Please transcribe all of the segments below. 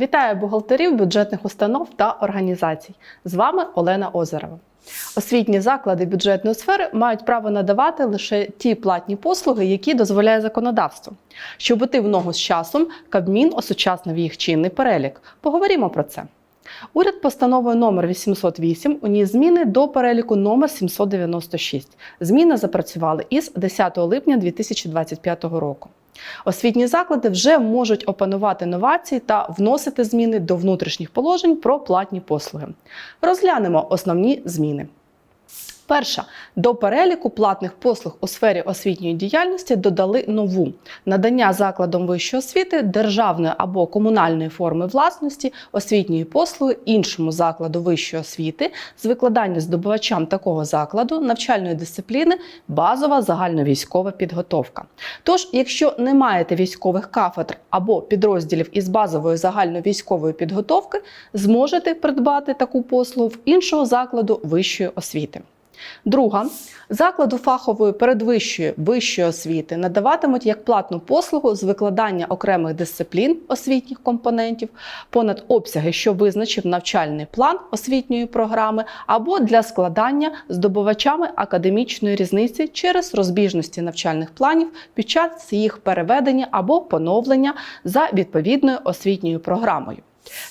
Вітаю бухгалтерів бюджетних установ та організацій. З вами Олена Озерова. Освітні заклади бюджетної сфери мають право надавати лише ті платні послуги, які дозволяє законодавство. Щоб іти в ногу з часом, Кабмін осучаснив їх чинний перелік. Поговоримо про це. Уряд постановою номер 808 уніс зміни до переліку номер 796. Зміни запрацювали із 10 липня 2025 року. Освітні заклади вже можуть опанувати новації та вносити зміни до внутрішніх положень про платні послуги. Розглянемо основні зміни. Перша до переліку платних послуг у сфері освітньої діяльності додали нову надання закладом вищої освіти державної або комунальної форми власності освітньої послуги іншому закладу вищої освіти з викладання здобувачам такого закладу навчальної дисципліни базова загальновійськова підготовка. Тож, якщо не маєте військових кафедр або підрозділів із базової загальновійськової підготовки, зможете придбати таку послугу в іншого закладу вищої освіти. Друга закладу фахової передвищої вищої освіти надаватимуть як платну послугу з викладання окремих дисциплін освітніх компонентів, понад обсяги, що визначив навчальний план освітньої програми, або для складання здобувачами академічної різниці через розбіжності навчальних планів під час їх переведення або поновлення за відповідною освітньою програмою.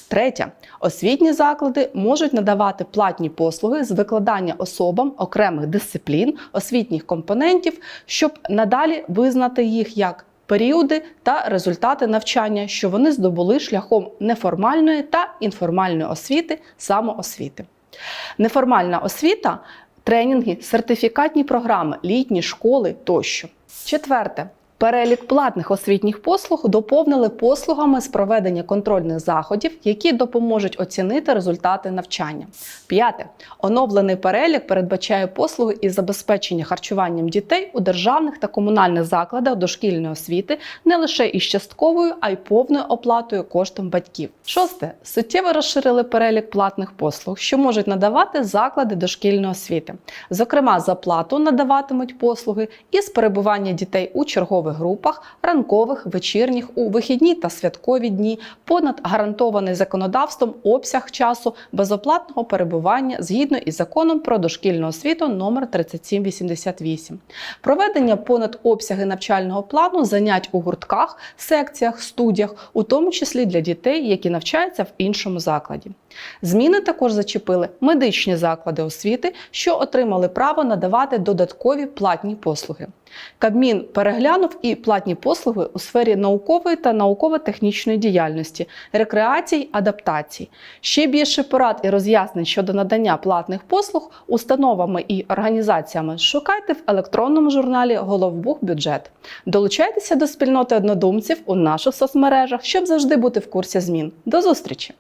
Третє, освітні заклади можуть надавати платні послуги з викладання особам окремих дисциплін, освітніх компонентів, щоб надалі визнати їх як періоди та результати навчання, що вони здобули шляхом неформальної та інформальної освіти, самоосвіти. Неформальна освіта тренінги, сертифікатні програми, літні школи тощо. Четверте. Перелік платних освітніх послуг доповнили послугами з проведення контрольних заходів, які допоможуть оцінити результати навчання. П'яте оновлений перелік передбачає послуги із забезпечення харчуванням дітей у державних та комунальних закладах дошкільної освіти не лише із частковою, а й повною оплатою коштом батьків. Шосте суттєво розширили перелік платних послуг, що можуть надавати заклади дошкільної освіти. Зокрема, за плату надаватимуть послуги із перебування дітей у чергових групах, ранкових, вечірніх, у вихідні та святкові дні, понад гарантований законодавством обсяг часу безоплатного перебування згідно із законом про дошкільну освіту номер 3788. Проведення понад обсяги навчального плану занять у гуртках, секціях, студіях, у тому числі для дітей, які навчаються в іншому закладі. Зміни також зачепили медичні заклади освіти, що отримали право надавати додаткові платні послуги. Кабмін переглянув і платні послуги у сфері наукової та науково-технічної діяльності, рекреацій, адаптацій. Ще більше порад і роз'яснень щодо надання платних послуг установами і організаціями шукайте в електронному журналі Головбух бюджет. Долучайтеся до спільноти однодумців у наших соцмережах, щоб завжди бути в курсі змін. До зустрічі!